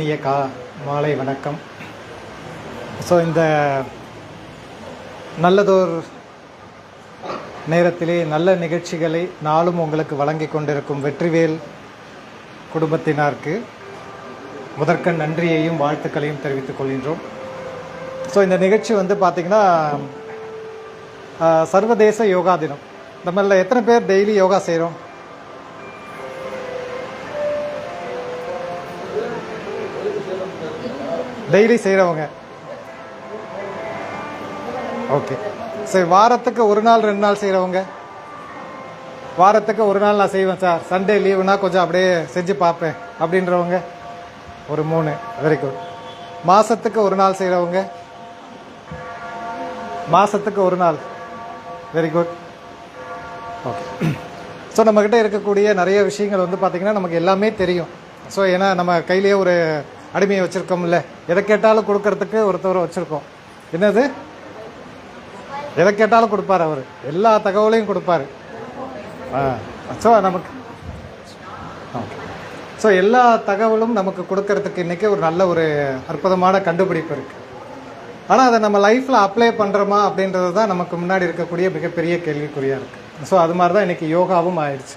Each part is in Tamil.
இனிய கா மாலை வணக்கம். ஸோ இந்த நல்லதோர் நேரத்திலே நல்ல நிகழ்ச்சிகளை நாளும் உங்களுக்கு வழங்கி கொண்டிருக்கும் வெற்றிவேல் குடும்பத்தினருக்கு முதற்க நன்றியையும் வாழ்த்துக்களையும் தெரிவித்துக் கொள்கின்றோம். ஸோ இந்த நிகழ்ச்சி வந்து பார்த்திங்கன்னா சர்வதேச யோகா தினம். நம்மள எத்தனை பேர் டெய்லி யோகா செய்கிறோம் டெய்லி செய்கிறவங்க ஓகே சரி வாரத்துக்கு ஒரு நாள் ரெண்டு நாள் செய்கிறவங்க வாரத்துக்கு ஒரு நாள் நான் செய்வேன் சார் சண்டே லீவுனா கொஞ்சம் அப்படியே செஞ்சு பார்ப்பேன். அப்படின்றவங்க? ஒரு மூணு. வெரி குட் மாதத்துக்கு ஒரு நாள் செய்கிறவங்க மாதத்துக்கு ஒரு நாள். வெரி குட் ஓகே ஸோ நம்மக்கிட்ட இருக்கக்கூடிய நிறைய விஷயங்கள் வந்து பார்த்திங்கன்னா நமக்கு எல்லாமே தெரியும். ஸோ ஏன்னா நம்ம கையிலேயே ஒரு அடிமையை வச்சுருக்கோம்ல. எதை கேட்டாலும் கொடுக்கறதுக்கு ஒருத்தவரை வச்சுருக்கோம். என்னது? எதை கேட்டாலும் கொடுப்பார் அவர். எல்லா தகவலையும் கொடுப்பாரு. ஆ ஸோ நமக்கு ஸோ எல்லா தகவலும் நமக்கு கொடுக்கறதுக்கு இன்றைக்கி ஒரு நல்ல ஒரு அற்புதமான கண்டுபிடிப்பு இருக்குது ஆனால் அதை நம்ம லைஃப்பில் அப்ளை பண்ணுறோமா அப்படின்றது தான் நமக்கு முன்னாடி இருக்கக்கூடிய மிகப்பெரிய கேள்விக்குறியாக இருக்குது ஸோ அது மாதிரி தான் இன்றைக்கி யோகாவும் ஆயிடுச்சு.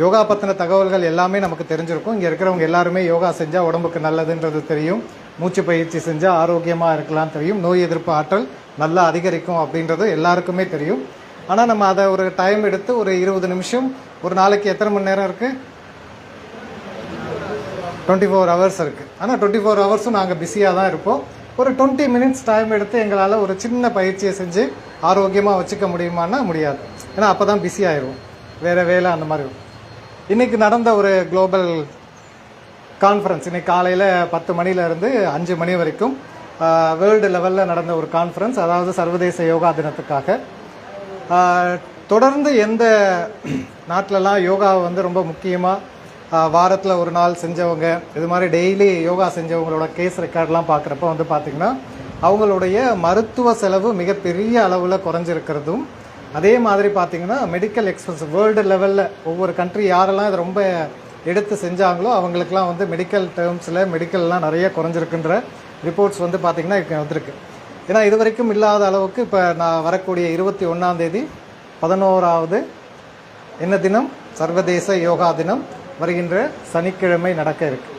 யோகா பற்றின தகவல்கள் எல்லாமே நமக்கு தெரிஞ்சிருக்கும். இங்கே இருக்கிறவங்க எல்லாருமே யோகா செஞ்சால் உடம்புக்கு நல்லதுன்றது தெரியும். மூச்சு பயிற்சி செஞ்சால் ஆரோக்கியமாக இருக்கலாம் தெரியும். நோய் எதிர்ப்பு ஆற்றல் நல்லா அதிகரிக்கும் அப்படின்றது எல்லாருக்குமே தெரியும். ஆனால் நம்ம அதை ஒரு டைம் எடுத்து ஒரு இருபது நிமிஷம் ஒரு நாளைக்கு எத்தனை மணி நேரம் இருக்குது டுவெண்ட்டி ஃபோர் ஹவர்ஸ் இருக்குது ஆனால் டுவெண்ட்டி ஃபோர் ஹவர்ஸும் நாங்கள் பிஸியாக தான் இருப்போம். ஒரு டுவெண்ட்டி மினிட்ஸ் டைம் எடுத்து எங்களால் ஒரு சின்ன பயிற்சியை செஞ்சு ஆரோக்கியமாக வச்சுக்க முடியுமான்னா முடியாது. ஏன்னா அப்போ தான் பிஸி ஆயிடுவோம் வேறு வேலை அந்த மாதிரி இருக்கும் இன்னைக்கு நடந்த ஒரு குளோபல் கான்ஃபரன்ஸ் இன்னைக்கு காலையில் பத்து மணிலேருந்து அஞ்சு மணி வரைக்கும் வேர்ல்டு லெவலில் நடந்த ஒரு கான்ஃபரன்ஸ் அதாவது சர்வதேச யோகா தினத்துக்காக. தொடர்ந்து எந்த நாட்டிலலாம் யோகாவை வந்து ரொம்ப முக்கியமாக வாரத்தில் ஒரு நாள் செஞ்சவங்க இது மாதிரி டெய்லி யோகா செஞ்சவங்களோட கேஸ் ரெக்கார்ட்லாம் பார்க்குறப்ப வந்து பார்த்திங்கன்னா அவங்களுடைய மருத்துவ செலவு மிகப்பெரிய அளவில் குறைஞ்சிருக்கிறதும் அதே மாதிரி பார்த்தீங்கன்னா மெடிக்கல் எக்ஸ்பென்ஸ் வேர்ல்டு லெவலில் ஒவ்வொரு கண்ட்ரி யாரெல்லாம் இதை ரொம்ப எடுத்து செஞ்சாங்களோ அவங்களுக்குலாம் வந்து மெடிக்கல் டேர்ம்ஸில் மெடிக்கல்லாம் நிறைய குறைஞ்சிருக்குன்ற ரிப்போர்ட்ஸ் வந்து பார்த்திங்கன்னா வந்திருக்கு. ஏன்னா இது வரைக்கும் இல்லாத அளவுக்கு இப்போ நான் வரக்கூடிய இருபத்தி ஒன்றாந்தேதி பதினோராவது என்ன தினம்? சர்வதேச யோகா தினம் வருகின்ற சனிக்கிழமை நடக்க இருக்கு.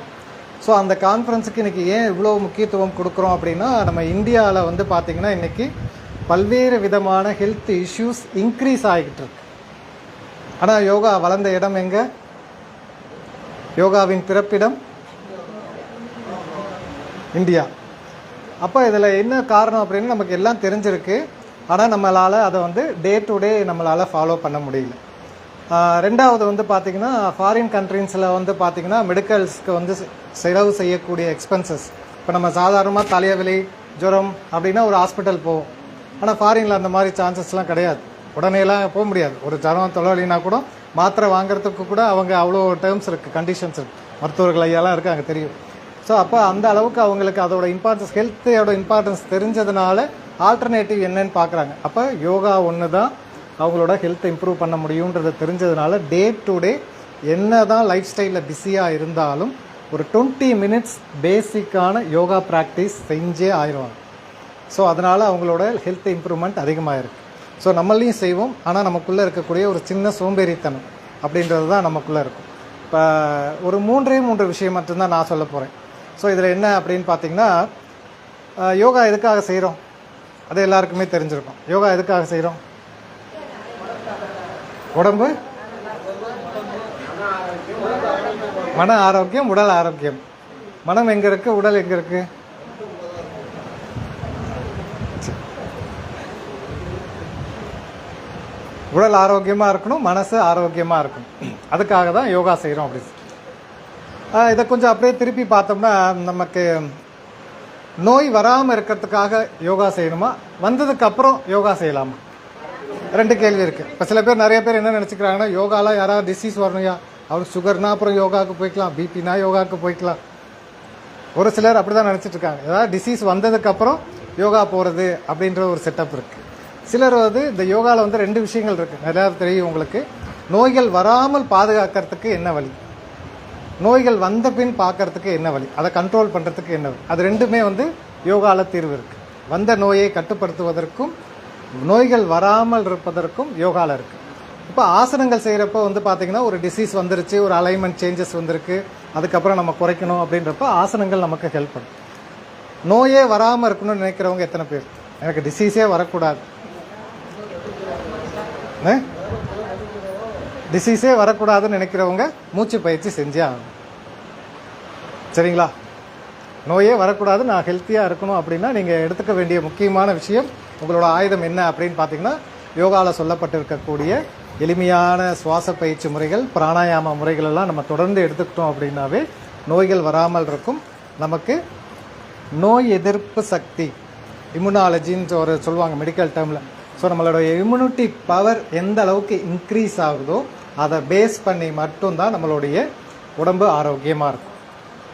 ஸோ அந்த கான்ஃபரன்ஸுக்கு இன்றைக்கி ஏன் இவ்வளோ முக்கியத்துவம் கொடுக்குறோம் அப்படின்னா நம்ம இந்தியாவில் வந்து பார்த்திங்கன்னா இன்றைக்கி பல்வேறு விதமான ஹெல்த் இஷ்யூஸ் இன்க்ரீஸ் ஆகிக்கிட்டு இருக்கு ஆனால் யோகா வளர்ந்த இடம் எங்கே? யோகாவின் பிறப்பிடம் இந்தியா. அப்போ இதில் என்ன காரணம் அப்படின்னு நமக்கு எல்லாம் தெரிஞ்சிருக்கு. ஆனால் நம்மளால் அதை வந்து டே டு டே நம்மளால் ஃபாலோ பண்ண முடியல. ரெண்டாவது வந்து பார்த்திங்கன்னா ஃபாரின் கண்ட்ரீஸில் வந்து பார்த்திங்கன்னா மெடிக்கல்ஸ்க்கு வந்து செலவு செய்யக்கூடிய எக்ஸ்பென்சஸ் இப்போ நம்ம சாதாரணமாக தலையவலி ஜுரம் அப்படின்னா ஒரு ஹாஸ்பிட்டல் போவோம். ஆனால் ஃபாரினில் அந்த மாதிரி சான்சஸ்லாம் கிடையாது. உடனேலாம் போக முடியாது. ஒரு ஜனம் தொலைவலினா கூட மாத்திரை வாங்குறதுக்கு கூட அவங்க அவ்வளோ டேர்ம்ஸ் இருக்குது கண்டிஷன்ஸ் இருக்குது மருத்துவர்கள் ஐயாலாம் இருக்காங்க தெரியும். ஸோ அப்போ அந்த அளவுக்கு அவங்களுக்கு அதோட இம்பார்ட்டன்ஸ் ஹெல்த்தோட இம்பார்ட்டன்ஸ் தெரிஞ்சதுனால ஆல்டர்னேட்டிவ் என்னன்னு பார்க்குறாங்க அப்போ யோகா ஒன்று தான் அவங்களோட ஹெல்த்தை இம்ப்ரூவ் பண்ண முடியுன்றது தெரிஞ்சதுனால டே டு டே என்ன தான் லைஃப் ஸ்டைலில் பிஸியாக இருந்தாலும் ஒரு டுவெண்ட்டி மினிட்ஸ் பேசிக்கான யோகா ப்ராக்டிஸ் செஞ்சே ஆயிடுவாங்க ஸோ அதனால் அவங்களோட ஹெல்த் இம்ப்ரூவ்மெண்ட் அதிகமாக இருக்குது ஸோ நம்மளையும் செய்வோம். ஆனால் நமக்குள்ளே இருக்கக்கூடிய ஒரு சின்ன சோம்பேறித்தனம் அப்படின்றது தான் நமக்குள்ளே இருக்கும். இப்போ ஒரு மூன்றே மூன்று விஷயம் மட்டும்தான் நான் சொல்ல போகிறேன் ஸோ இதில் என்ன அப்படின்னு பார்த்தீங்கன்னா யோகா எதுக்காக செய்கிறோம் அது எல்லாருக்குமே தெரிஞ்சிருக்கும். யோகா எதுக்காக செய்கிறோம் உடம்பு? மன ஆரோக்கியம் உடல் ஆரோக்கியம். மனம் எங்கே இருக்குது உடல் எங்கே இருக்குது உடல் ஆரோக்கியமாக இருக்கணும் மனசு ஆரோக்கியமாக இருக்கணும். அதுக்காக தான் யோகா செய்கிறோம் அப்படி. இதை கொஞ்சம் அப்படியே திருப்பி பார்த்தோம்னா நமக்கு நோய் வராமல் இருக்கிறதுக்காக யோகா செய்யணுமா? வந்ததுக்கப்புறம் யோகா செய்யலாமா? ரெண்டு கேள்வி இருக்குது இப்போ சில பேர் நிறைய பேர் என்ன நினச்சிக்கிறாங்கன்னா யோகாலாம் யாராவது டிசீஸ் வரணும்யா? அவர் சுகர்னா அப்புறம் யோகாவுக்கு போய்க்கலாம் பிபினா யோகாவுக்கு போய்க்கலாம். ஒரு சிலர் அப்படி தான் நினச்சிட்ருக்காங்க ஏதாவது டிசீஸ் வந்ததுக்கப்புறம் யோகா போகிறது அப்படின்ற ஒரு செட்டப் இருக்குது சிலர் வந்து இந்த யோகாவில் வந்து ரெண்டு விஷயங்கள் இருக்குது நிறையா தெரியும் உங்களுக்கு. நோய்கள் வராமல் பாதுகாக்கிறதுக்கு என்ன வழி? நோய்கள் வந்த பின் பார்க்கறதுக்கு என்ன வழி? அதை கண்ட்ரோல் பண்ணுறதுக்கு என்ன வழி? அது ரெண்டுமே வந்து யோகாவில் தீர்வு இருக்குது வந்த நோயை கட்டுப்படுத்துவதற்கும் நோய்கள் வராமல் இருப்பதற்கும் யோகாவில் இருக்குது இப்போ ஆசனங்கள் செய்கிறப்ப வந்து பார்த்திங்கன்னா ஒரு டிசீஸ் வந்துருச்சு ஒரு அலைன்மெண்ட் சேஞ்சஸ் வந்திருக்கு அதுக்கப்புறம் நம்ம குறைக்கணும் அப்படின்றப்ப ஆசனங்கள் நமக்கு ஹெல்ப் பண்ணும். நோயே வராமல் இருக்கணும்னு நினைக்கிறவங்க எத்தனை பேர்? எனக்கு டிசீஸே வரக்கூடாது. டிசீஸே வரக்கூடாதுன்னு நினைக்கிறவங்க மூச்சு பயிற்சி செஞ்சே ஆகணும். சரிங்களா? நோயே வரக்கூடாது நான் ஹெல்த்தியாக இருக்கணும் அப்படின்னா நீங்கள் எடுத்துக்க வேண்டிய முக்கியமான விஷயம் உங்களோட ஆயுதம் என்ன அப்படின்னு பார்த்தீங்கன்னா யோகாவில் சொல்லப்பட்டிருக்கக்கூடிய எளிமையான சுவாச பயிற்சி முறைகள் பிராணாயாம முறைகள் எல்லாம் நம்ம தொடர்ந்து எடுத்துக்கிட்டோம் அப்படின்னாவே நோய்கள் வராமல் இருக்கும். நமக்கு நோய் எதிர்ப்பு சக்தி இம்யூனாலஜின்னு ஒரு சொல்லுவாங்க மெடிக்கல் டேர்மில் ஸோ நம்மளோட இம்யூனிட்டி பவர் எந்த அளவுக்கு இன்க்ரீஸ் ஆகுதோ அதை பேஸ் பண்ணி மட்டும்தான் நம்மளுடைய உடம்பு ஆரோக்கியமாக இருக்கும்.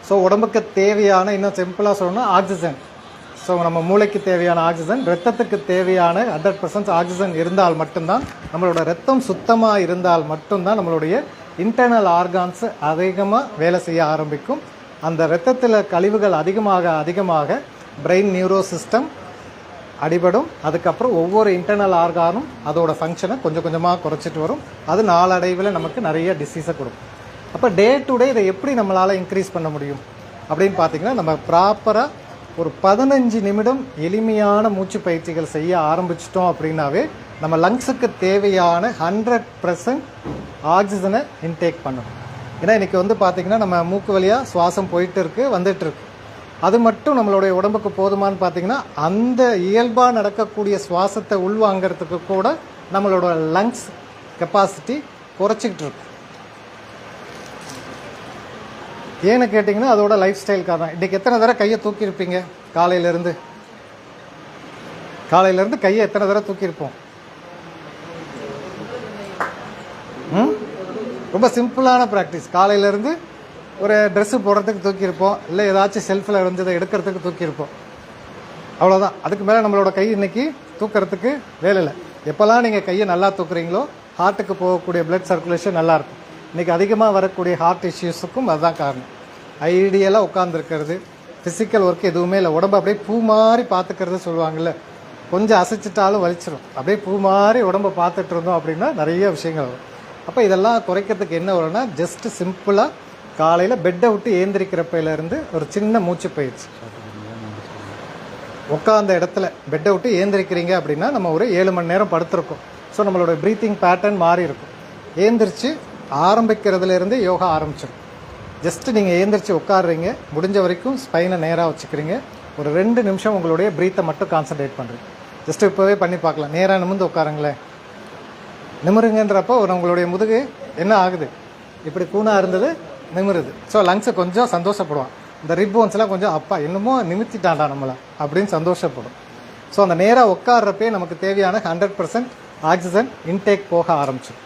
ஸோ உடம்புக்கு தேவையான இன்னும் சிம்பிளாக சொல்லணும்னா ஆக்சிஜன் ஸோ நம்ம மூளைக்கு தேவையான ஆக்சிஜன் ரத்தத்துக்கு தேவையான ஹண்ட்ரட் பர்சன்ட் ஆக்சிஜன் இருந்தால் மட்டும்தான் நம்மளோட ரத்தம் சுத்தமாக இருந்தால் மட்டும்தான் நம்மளுடைய இன்டர்னல் ஆர்கான்ஸ் அதிகமாக வேலை செய்ய ஆரம்பிக்கும். அந்த ரத்தத்தில் கழிவுகள் அதிகமாக அதிகமாக பிரெயின் நியூரோ சிஸ்டம் அடிபடும். அதுக்கப்புறம் ஒவ்வொரு இன்டர்னல் ஆர்கானும் அதோட ஃபங்க்ஷனை கொஞ்சம் கொஞ்சமாக குறைச்சிட்டு வரும். அது நாளடைவில் நமக்கு நிறைய டிசீஸை கொடுக்கும். அப்போ டே டு டே இதை எப்படி நம்மளால் இன்க்ரீஸ் பண்ண முடியும்? அப்படின்னு பார்த்தீங்கன்னா நம்ம ப்ராப்பராக ஒரு பதினஞ்சு நிமிடம் எளிமையான மூச்சு பயிற்சிகள் செய்ய ஆரம்பிச்சிட்டோம் அப்படின்னாவே நம்ம லங்ஸுக்கு தேவையான ஹண்ட்ரட் பர்சன்ட் ஆக்சிஜனை இன்டேக் பண்ணணும். ஏன்னா இன்றைக்கி வந்து பார்த்திங்கன்னா நம்ம மூக்கு வழியாக சுவாசம் போயிட்டு இருக்குது வந்துட்டுருக்கு அது மட்டும் நம்மளுடைய உடம்புக்கு போதுமான்னு பார்த்தீங்கன்னா அந்த இயல்பாக நடக்கக்கூடிய சுவாசத்தை உள்வாங்கிறதுக்கு கூட நம்மளோட லங்ஸ் கெப்பாசிட்டி குறைச்சிக்கிட்டு இருக்கு. ஏன்னு கேட்டிங்கன்னா அதோட லைஃப் ஸ்டைல் காரணம் இன்றைக்கி எத்தனை தடவை கையை தூக்கியிருப்பீங்க? காலையிலேருந்து. காலையிலேருந்து கையை எத்தனை தடவை தூக்கியிருப்போம்? ம்? ரொம்ப சிம்பிளான ப்ராக்டிஸ் காலையிலேருந்து ஒரு ட்ரெஸ்ஸு போடுறதுக்கு தூக்கியிருப்போம். இல்லை ஏதாச்சும் செல்ஃபில் இருந்ததை எடுக்கிறதுக்கு தூக்கியிருப்போம். அவ்வளோதான் அதுக்கு மேலே நம்மளோட கை இன்றைக்கி தூக்கிறதுக்கு வேலை இல்லை. எப்போல்லாம் நீங்கள் கையை நல்லா தூக்குறீங்களோ ஹார்ட்டுக்கு போகக்கூடிய பிளட் சர்க்குலேஷன் நல்லாயிருக்கும் இன்றைக்கி அதிகமாக வரக்கூடிய ஹார்ட் இஷ்யூஸுக்கும் அதுதான் காரணம். ஐடியலாக உட்காந்துருக்கிறது ஃபிசிக்கல் ஒர்க் எதுவுமே இல்லை. உடம்பு அப்படியே பூ மாதிரி பார்த்துக்கிறது சொல்லுவாங்கள்ல கொஞ்சம் அசைச்சிட்டாலும் வலிச்சிடும் அப்படியே பூ மாதிரி உடம்பை பார்த்துட்டு இருந்தோம் அப்படின்னா நிறைய விஷயங்கள் வரும். அப்போ இதெல்லாம் குறைக்கிறதுக்கு என்ன வரும்னா ஜஸ்ட்டு சிம்பிளாக காலையில் பெட்டை விட்டு ஏந்திரிக்கிறப்பையிலேருந்து ஒரு சின்ன மூச்சு பயிற்சி. உட்காந்த இடத்துல பெட்டை விட்டு ஏந்திரிக்கிறீங்க அப்படின்னா நம்ம ஒரு ஏழு மணி நேரம் படுத்திருக்கோம். ஸோ நம்மளோட ப்ரீத்திங் பேட்டர்ன் மாறி இருக்கும். ஏந்திரிச்சு ஆரம்பிக்கிறதுலேருந்து யோகா ஆரம்பிச்சிடும் ஜஸ்ட்டு நீங்கள் ஏந்திரிச்சு உட்காடுறீங்க முடிஞ்ச வரைக்கும் ஸ்பைனை நேராக வச்சுக்கிறீங்க. ஒரு ரெண்டு நிமிஷம் உங்களுடைய ப்ரீத்தை மட்டும் கான்சன்ட்ரேட் பண்ணுறீங்க ஜஸ்ட் இப்போவே பண்ணி பார்க்கலாம். நேராக நிமிர்ந்து உட்காருங்களேன். நிமிருங்கன்றப்போ ஒரு உங்களுடைய முதுகு என்ன ஆகுது? இப்படி கூணாக இருந்தது. நிமிருது. ஸோ லங்ஸை கொஞ்சம் சந்தோஷப்படுவான். இந்த ரிப்போன்ஸ்லாம் கொஞ்சம் அப்பா என்னமோ நிமித்திட்டான்டா நம்மளை அப்படின்னு சந்தோஷப்படும். ஸோ அந்த நேராக உட்காடுறப்பே நமக்கு தேவையான ஹண்ட்ரட் பர்சன்ட் ஆக்சிஜன் இன்டேக் போக ஆரம்பிச்சிடும்.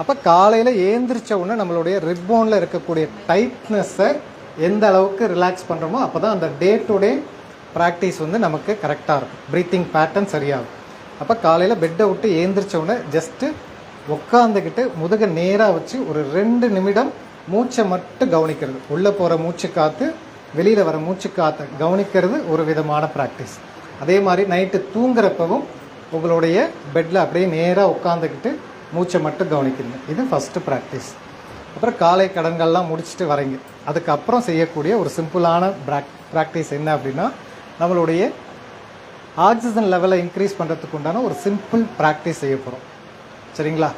அப்போ காலையில் ஏந்திரிச்ச உடனே நம்மளுடைய ரிப்போனில் இருக்கக்கூடிய டைட்னஸை எந்த அளவுக்கு ரிலாக்ஸ் பண்ணுறோமோ அப்போ தான் அந்த டே டு டே ப்ராக்டிஸ் வந்து நமக்கு கரெக்டாக இருக்கும். ப்ரீத்திங் பேட்டர்ன் சரியாகும். அப்போ காலையில் பெட்டை விட்டு ஏந்திரிச்ச உடனே ஜஸ்ட்டு உட்காந்துக்கிட்டு முதுக நேராக வச்சு ஒரு ரெண்டு நிமிடம் மூச்சை மட்டும் கவனிக்கிறது. உள்ளே போகிற மூச்சு காற்று வெளியில் வர மூச்சு காற்றை கவனிக்கிறது ஒரு விதமான ப்ராக்டிஸ் அதே மாதிரி நைட்டு தூங்குறப்பவும் உங்களுடைய பெட்டில் அப்படியே நேராக உட்காந்துக்கிட்டு மூச்சை மட்டும் கவனிக்கிறீங்க. இது ஃபஸ்ட்டு ப்ராக்டிஸ் அப்புறம் காலை கடன்கள்லாம் முடிச்சுட்டு வரீங்க. அதுக்கப்புறம் செய்யக்கூடிய ஒரு சிம்பிளான ப்ராக் ப்ராக்டிஸ் என்ன அப்படின்னா நம்மளுடைய ஆக்சிஜன் லெவலை இன்க்ரீஸ் பண்ணுறதுக்கு உண்டான ஒரு சிம்பிள் ப்ராக்டிஸ் செய்ய போகிறோம் சரிங்களா?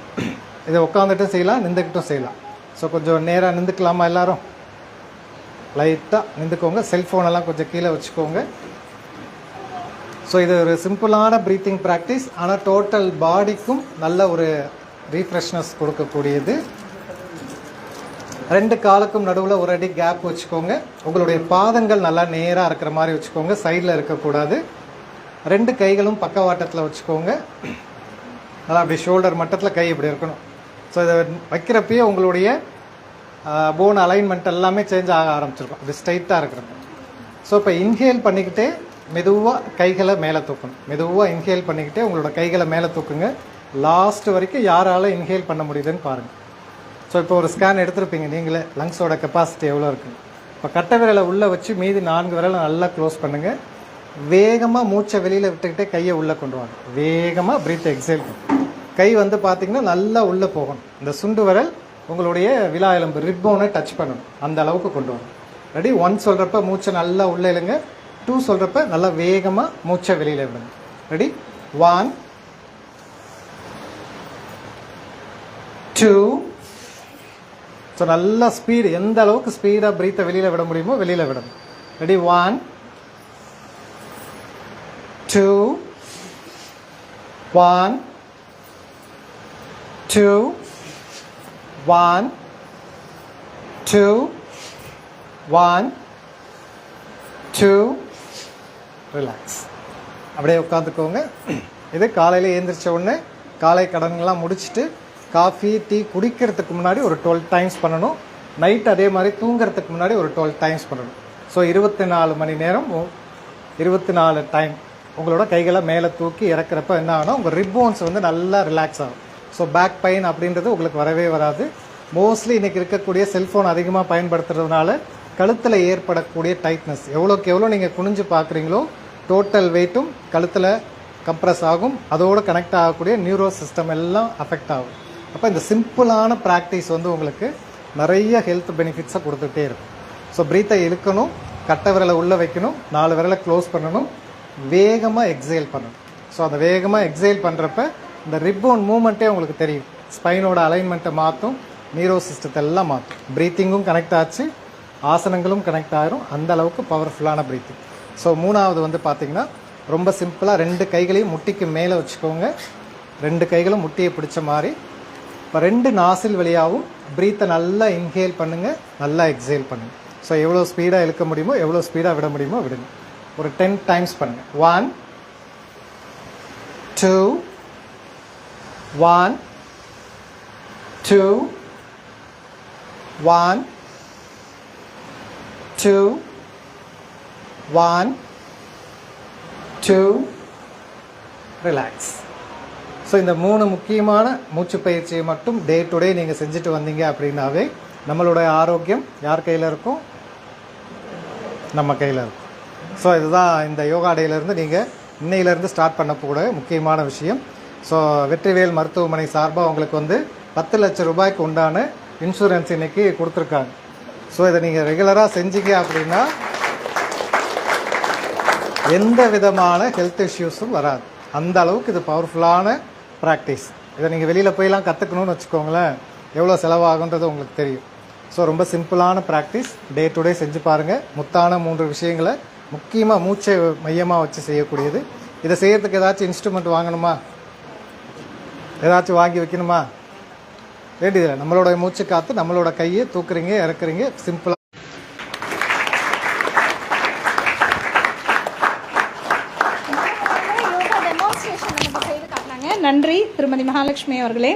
இதை உட்காந்துட்டும் செய்யலாம் நின்றுக்கிட்டும் செய்யலாம். ஸோ கொஞ்சம் நேராக நின்றுக்கலாமா எல்லோரும்? லைட்டாக நின்றுக்கோங்க. செல்ஃபோனெல்லாம் கொஞ்சம் கீழே வச்சுக்கோங்க. ஸோ இது ஒரு சிம்பிளான ப்ரீத்திங் ப்ராக்டிஸ் ஆனால் டோட்டல் பாடிக்கும் நல்ல ஒரு ரீஃப்ரெஷ்னஸ் கொடுக்கக்கூடியது. ரெண்டு காலுக்கும் நடுவில் ஒரு அடி கேப் வச்சுக்கோங்க. உங்களுடைய பாதங்கள் நல்லா நேராக இருக்கிற மாதிரி வச்சுக்கோங்க. சைடில் இருக்கக்கூடாது. ரெண்டு கைகளும் பக்கவாட்டத்தில் வச்சுக்கோங்க. நல்லா அப்படி ஷோல்டர் மட்டத்தில் கை இப்படி இருக்கணும். ஸோ இதை வைக்கிறப்பயே உங்களுடைய போன் அலைன்மெண்ட் எல்லாமே சேஞ்ச் ஆக ஆரம்பிச்சிருக்கும். அப்படி ஸ்ட்ரைட்டாக இருக்கிறது. ஸோ இப்போ இன்ஹேல் பண்ணிக்கிட்டே மெதுவாக கைகளை மேலே தூக்கணும். மெதுவாக இன்ஹேல் பண்ணிக்கிட்டே உங்களோட கைகளை மேலே தூக்குங்க. லாஸ்ட் வரைக்கும் யாரால இன்ஹேல் பண்ண முடியுதுன்னு பாருங்கள் ஸோ இப்போ ஒரு ஸ்கேன் எடுத்திருப்பீங்க. நீங்களே லங்ஸோட கெப்பாசிட்டி எவ்வளோ இருக்குது இப்போ கட்டை விரலை உள்ளே வச்சு மீதி நான்கு விரலை நல்லா க்ளோஸ் பண்ணுங்கள் வேகமாக மூச்சை வெளியில் விட்டுக்கிட்டே கையை உள்ளே கொண்டு வாங்க. வேகமாக ப்ரீத் எக்ஸேல் கை வந்து பார்த்தீங்கன்னா நல்லா உள்ளே போகணும். இந்த சுண்டு விரல் உங்களுடைய விழா எலும்பு ரிப்போனை டச் பண்ணணும். அந்த அளவுக்கு கொண்டு வரணும். ரெடி ஒன் சொல்கிறப்ப மூச்சை நல்லா உள்ளே இழுங்க. டூ சொல்கிறப்ப நல்லா வேகமாக மூச்சை வெளியில் விடுங்க. ரெடி ஒன் டூ ஸோ நல்லா ஸ்பீடு எந்த அளவுக்கு ஸ்பீடாக பிரீத்தை வெளியில் விட முடியுமோ வெளியில் விடணும். Ready one two one two, one, two one, two, relax அப்படியே உட்காந்துக்கோங்க. இது காலையில் எழுந்திரிச்ச உடனே காலை கடன்கள்லாம் முடிச்சுட்டு காஃபி டீ குடிக்கிறதுக்கு முன்னாடி ஒரு டுவெல் டைம்ஸ் பண்ணணும். நைட் அதே மாதிரி தூங்குறதுக்கு முன்னாடி ஒரு டுவெல் டைம்ஸ் பண்ணணும். ஸோ இருபத்தி நாலு மணி நேரம் இருபத்தி நாலு டைம் உங்களோட கைகளை மேலே தூக்கி இறக்குறப்ப என்ன ஆகும்னா உங்கள் ரிப்போன்ஸ் வந்து நல்லா ரிலாக்ஸ் ஆகும். ஸோ பேக் பெயின் அப்படின்றது உங்களுக்கு வரவே வராது. மோஸ்ட்லி இன்றைக்கி இருக்கக்கூடிய செல்ஃபோன் அதிகமாக பயன்படுத்துறதுனால கழுத்தில் ஏற்படக்கூடிய டைட்னஸ் எவ்வளோக்கு எவ்வளோ நீங்கள் குனிஞ்சு பார்க்குறீங்களோ டோட்டல் வெயிட்டும் கழுத்தில் கம்ப்ரஸ் ஆகும். அதோடு கனெக்ட் ஆகக்கூடிய நியூரோ சிஸ்டம் எல்லாம் அஃபெக்ட் ஆகும். அப்போ இந்த சிம்பிளான ப்ராக்டிஸ் வந்து உங்களுக்கு நிறைய ஹெல்த் பெனிஃபிட்ஸை கொடுத்துட்டே இருக்கும். ஸோ ப்ரீத்தை இழுக்கணும் கட்டை விரலை உள்ளே வைக்கணும் நாலு விரலை க்ளோஸ் பண்ணணும் வேகமாக எக்ஸைல் பண்ணணும். ஸோ அந்த வேகமாக எக்ஸைல் பண்ணுறப்ப இந்த ரிப்போன் மூமெண்ட்டே உங்களுக்கு தெரியும். ஸ்பைனோட அலைன்மெண்ட்டை மாற்றும் நீரோ சிஸ்டத்தை எல்லாம் மாற்றும் ப்ரீத்திங்கும் கனெக்ட் ஆச்சு ஆசனங்களும் கனெக்ட் ஆகிரும் அந்த அளவுக்கு பவர்ஃபுல்லான ப்ரீத்திங் ஸோ மூணாவது வந்து பார்த்திங்கன்னா ரொம்ப சிம்பிளாக ரெண்டு கைகளையும் முட்டிக்கு மேலே வச்சுக்கோங்க. ரெண்டு கைகளும் முட்டியை பிடிச்ச மாதிரி. இப்போ ரெண்டு நாசில் வழியாகவும் ப்ரீத்தை நல்லா இன்ஹேல் பண்ணுங்கள் நல்லா எக்ஸேல் பண்ணுங்கள் ஸோ எவ்வளோ ஸ்பீடாக இழுக்க முடியுமோ எவ்வளோ ஸ்பீடாக விட முடியுமோ விடுங்க. ஒரு டென் டைம்ஸ் பண்ணுங்கள் one two one two, one two, one two relax so இந்த மூணு முக்கியமான மூச்சு பயிற்சியை மட்டும் டே டு டே நீங்கள் செஞ்சுட்டு வந்தீங்க அப்படின்னாவே நம்மளுடைய ஆரோக்கியம் யார் கையில் இருக்கும்? நம்ம கையில் இருக்கும். ஸோ இதுதான் இந்த யோகா டேலேருந்து நீங்கள் இன்னையிலேருந்து ஸ்டார்ட் பண்ணக்கூடிய முக்கியமான விஷயம். ஸோ வெற்றிவேல் மருத்துவமனை சார்பாக உங்களுக்கு வந்து பத்து லட்சம் ரூபாய்க்கு உண்டான இன்சூரன்ஸ் இன்றைக்கி கொடுத்துருக்காங்க. ஸோ இதை நீங்கள் ரெகுலராக செஞ்சீங்க அப்படின்னா எந்த விதமான ஹெல்த் இஷ்யூஸும் வராது. அந்த அளவுக்கு இது பவர்ஃபுல்லான ப்ராக்டிஸ் இதை நீங்கள் வெளியில் போயெல்லாம் கற்றுக்கணும்னு வச்சுக்கோங்களேன். எவ்வளோ செலவாகுன்றது உங்களுக்கு தெரியும். ஸோ ரொம்ப சிம்பிளான ப்ராக்டிஸ் டே டு டே செஞ்சு பாருங்கள் முத்தான மூன்று விஷயங்களை முக்கியமாக மூச்சை மையமாக வச்சு செய்யக்கூடியது. இதை செய்கிறதுக்கு ஏதாச்சும் இன்ஸ்ட்ருமெண்ட் வாங்கணுமா? ஏதாச்சும் வாங்கி வைக்கணுமா? வேண்டியதில்லை நம்மளோட மூச்சு காத்து நம்மளோட கையை தூக்குறீங்க இறக்குறீங்க சிம்பிளாக நன்றி திருமதி மகாலட்சுமி அவர்களே.